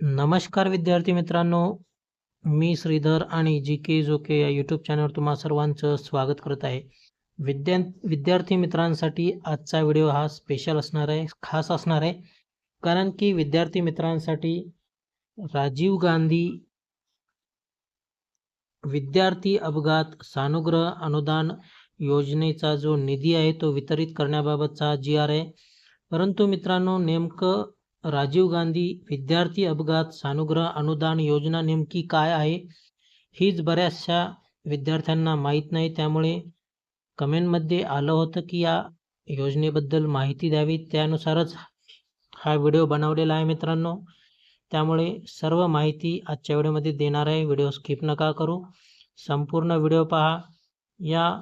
नमस्कार विद्यार्थी मित्रांनो मी श्रीधर आणि जी के जोके या यूट्यूब चॅनलवर तुम्हा सर्वांचं स्वागत करत आहे. विद्या विद्यार्थी मित्रांसाठी आजचा व्हिडिओ हा स्पेशल असणार आहे खास असणार आहे. कारण की विद्यार्थी मित्रांसाठी राजीव गांधी विद्यार्थी अपघात सानुग्रह अनुदान योजनेचा जो निधी आहे तो वितरित करण्याबाबतचा जी आर आहे. परंतु मित्रांनो नेमकं राजीव गांधी विद्यार्थी अपघात सानुग्रह अनुदान योजना नेमकी काय आहे? हीच बऱ्याचशा विद्यार्थ्यांना माहीत नाही. त्यामुळे कमेंटमध्ये आलं होतं की या योजनेबद्दल माहिती द्यावी. त्यानुसारच हा व्हिडिओ बनवलेला आहे मित्रांनो. त्यामुळे सर्व माहिती आजच्या व्हिडिओमध्ये देणार आहे. व्हिडिओ स्किप नका करू. संपूर्ण व्हिडिओ पहा. या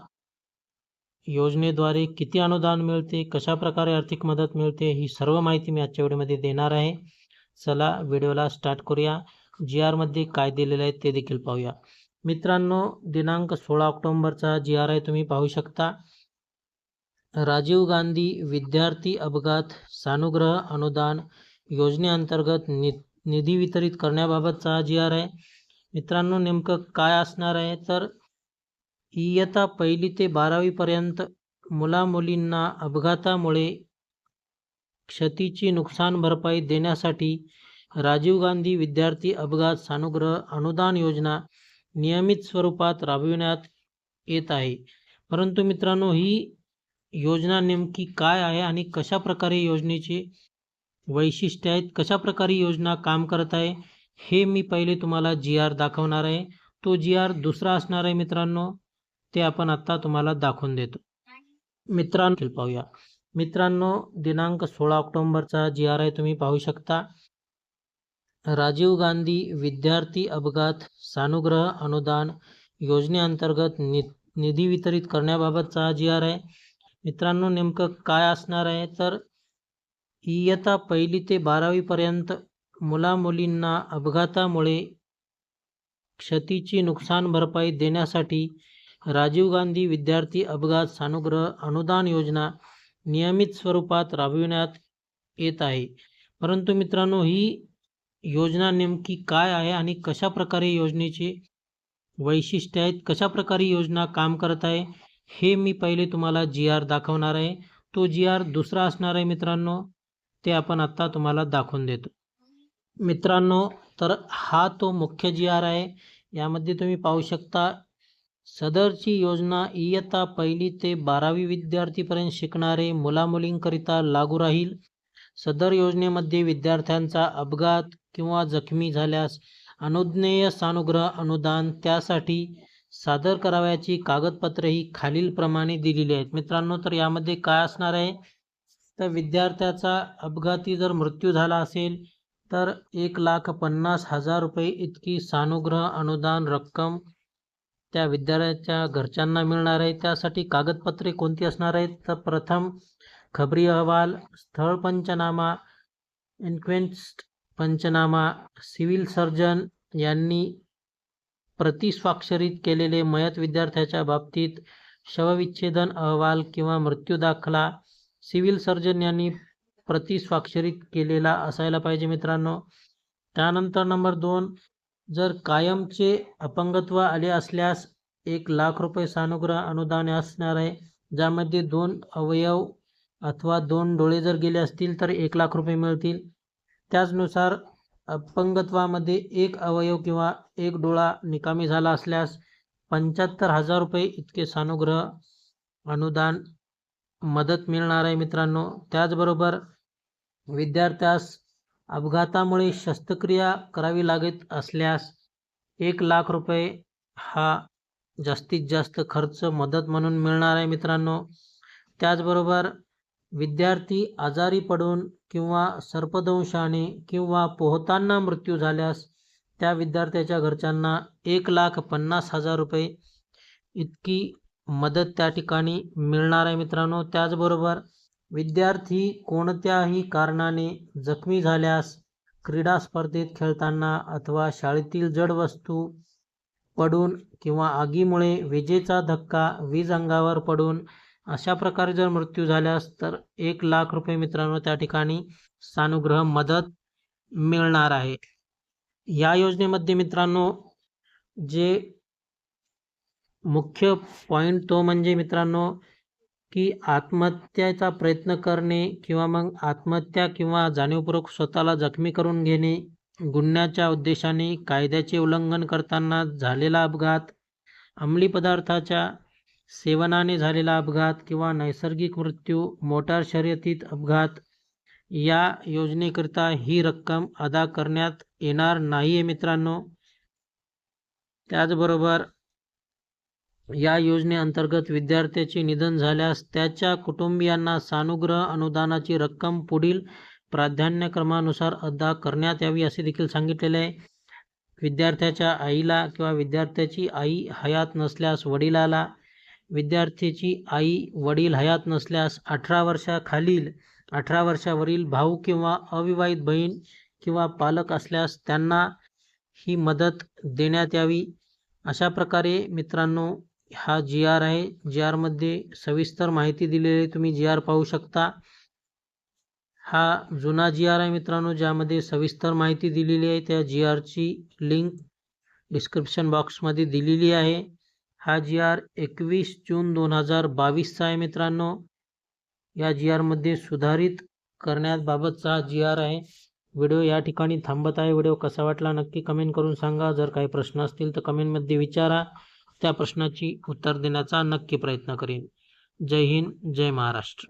योजनेद्वारे किती अनुदान मिळते कशा प्रकारे आर्थिक मदत मिळते ही सर्व माहिती मी आजच्या व्हिडिओमध्ये देणार आहे. चला व्हिडिओला स्टार्ट करूया. जी आरमध्ये काय दिलेलं आहे ते देखील पाहूया. मित्रांनो दिनांक सोळा ऑक्टोंबरचा जी आर आहे तुम्ही पाहू शकता. राजीव गांधी विद्यार्थी अपघात सानुग्रह अनुदान योजनेअंतर्गत नि निधी वितरित करण्याबाबतचा जी आर आहे. मित्रांनो नेमकं काय असणार आहे? तर इयत्ता पहिली ते बारावीपर्यंत मुलामुलींना अपघातामुळे क्षतीची नुकसान भरपाई देण्यासाठी राजीव गांधी विद्यार्थी अपघात सानुग्रह अनुदान योजना नियमित स्वरूपात राबविण्यात येत आहे. परंतु मित्रांनो ही योजना नेमकी काय आहे आणि कशा प्रकारे योजनेची वैशिष्ट्य आहेत कशा प्रकारे योजना काम करत आहे हे मी पहिले तुम्हाला जी आर दाखवणार आहे. तो जी आर दुसरा असणार आहे मित्रांनो ते आपण आत्ता तुम्हाला दाखवून देतो. मित्रांनो पाहूया. मित्रांनो दिनांक सोळा ऑक्टोंबरचा जी आर आय तुम्ही पाहू शकता. राजीव गांधी विद्यार्थी अपघात सानुग्रह अनुदान योजनेअंतर्गत नि निधी वितरित करण्याबाबतचा जी आर आहे. मित्रांनो नेमकं काय असणार आहे? तर इयत्ता पहिली ते बारावीपर्यंत मुलामुलींना अपघातामुळे क्षतीची नुकसान भरपाई देण्यासाठी राजीव गांधी विद्यार्थी अपघात सानुग्रह अनुदान योजना नियमित स्वरूपात राबविण्यात येत आहे. परंतु मित्रांनो ही योजना नेमकी काय आहे आणि कशा प्रकारे योजनेची वैशिष्ट्य आहेत कशा प्रकारे योजना काम करत आहे हे मी पहिले तुम्हाला जी आर दाखवणार आहे. तो जी आर दुसरा असणार आहे मित्रांनो ते आपण आत्ता तुम्हाला दाखवून देतो. मित्रांनो तर हा तो मुख्य जी आर आहे यामध्ये तुम्ही पाहू शकता सदरची योजना इयत्ता पहिली ते बारावी विद्यार्थीपर्यंत शिकणारे मुलामुलींकरिता लागू राहील. सदर योजनेमध्ये विद्यार्थ्यांचा अपघात किंवा जखमी झाल्यास अनुज्ञेय सानुग्रह अनुदान त्यासाठी सादर करावयाची कागदपत्रे ही खालीलप्रमाणे दिलेली आहेत. मित्रांनो तर यामध्ये काय असणार आहे? तर विद्यार्थ्याचा अपघाती जर मृत्यू झाला असेल तर एक लाख पन्नास हजार रुपये इतकी सानुग्रह अनुदान रक्कम त्या विद्यार्थ्याच्या घरच्यांना मिळणार आहे. त्यासाठी कागदपत्रे कोणती असणार आहेत? तर प्रथम खबरी अहवाल स्थळ पंचनामा इन्क्वेस्ट पंचनामा सिव्हिल सर्जन यांनी प्रतिस्वाक्षरित केलेले मयत विद्यार्थ्याच्या बाबतीत शवविच्छेदन अहवाल किंवा मृत्यू दाखला सिव्हिल सर्जन यांनी प्रतिस्वाक्षरित केलेला असायला पाहिजे मित्रांनो. त्यानंतर नंबर दोन जर कायमचे अपंगत्व आले असल्यास एक लाख रुपये सानुग्रह अनुदान असणार आहे. ज्यामध्ये दोन अवयव अथवा दोन डोळे जर गेले असतील तर एक लाख रुपये मिळतील. त्याचनुसार अपंगत्वामध्ये एक अवयव किंवा एक डोळा निकामी झाला असल्यास पंच्याहत्तर हजार रुपये इतके सानुग्रह अनुदान मदत मिळणार आहे मित्रांनो. त्याचबरोबर विद्यार्थ्यास अपघातामुळे शस्त्रक्रिया करावी लागत असल्यास एक लाख रुपये हा जास्तीत जास्त खर्च मदत म्हणून मिळणार आहे मित्रांनो. त्याचबरोबर विद्यार्थी आजारी पडून किंवा सर्पदंशाने किंवा पोहताना मृत्यू झाल्यास त्या विद्यार्थ्याच्या घरच्यांना एक लाख पन्नास हजार रुपये इतकी मदत त्या ठिकाणी मिळणार आहे मित्रांनो. त्याचबरोबर विद्यार्थी कोणत्याही कारणाने जखमी झाल्यास क्रीडा स्पर्धेत खेळताना अथवा शाळेतील जड वस्तू पडून किंवा आगीमुळे विजेचा धक्का वीज अंगावर पडून अशा प्रकारे जर मृत्यू झाल्यास तर एक लाख रुपये मित्रांनो त्या ठिकाणी सानुग्रह मदत मिळणार आहे. या योजनेमध्ये मित्रांनो जे मुख्य पॉईंट तो म्हणजे मित्रांनो की आत्महत्याचा प्रयत्न करणे किंवा मग आत्महत्या किंवा जाणीवपूर्वक स्वतःला जखमी करून घेणे गुन्ह्याच्या उद्देशाने कायद्याचे उल्लंघन करताना झालेला अपघात अंमली पदार्थाच्या सेवनाने झालेला अपघात किंवा नैसर्गिक मृत्यू मोटार शर्यतीत अपघात या योजनेकरिता ही रक्कम अदा करण्यात येणार नाही आहे मित्रांनो. त्याचबरोबर या योजनेअंतर्गत विद्यार्थ्याचे निधन झाल्यास त्याच्या कुटुंबियांना सानुग्रह अनुदानाची रक्कम पुढील प्राधान्यक्रमानुसार अदा करण्यात यावी असे देखील सांगितलेले आहे. विद्यार्थ्याच्या आईला किंवा विद्यार्थ्याची आई हयात नसल्यास वडिलाला विद्यार्थ्याची आई वडील हयात नसल्यास अठरा वर्षाखालील अठरा वर्षावरील भाऊ किंवा अविवाहित बहीण किंवा पालक असल्यास त्यांना ही मदत देण्यात यावी. अशा प्रकारे मित्रांनो हा जी आर आहे. जी आरमध्ये सविस्तर माहिती दिलेली आहे. तुम्ही जी आर पाहू शकता. हा जुना जी आर आहे मित्रांनो ज्यामध्ये सविस्तर माहिती दिलेली आहे. त्या जी आरची लिंक डिस्क्रिप्शन बॉक्समध्ये दिलेली आहे. हा जी आर एकवीस जून दोन हजार बावीसचा आहे मित्रांनो. या जी आरमध्ये सुधारित करण्याबाबतचा हा जी आर आहे. व्हिडिओ या ठिकाणी थांबत आहे. व्हिडिओ कसा वाटला नक्की कमेंट करून सांगा. जर काही प्रश्न असतील तर कमेंटमध्ये विचारा. त्या प्रश्नाची उत्तर देण्याचा नक्की प्रयत्न करेन. जय हिंद जय महाराष्ट्र.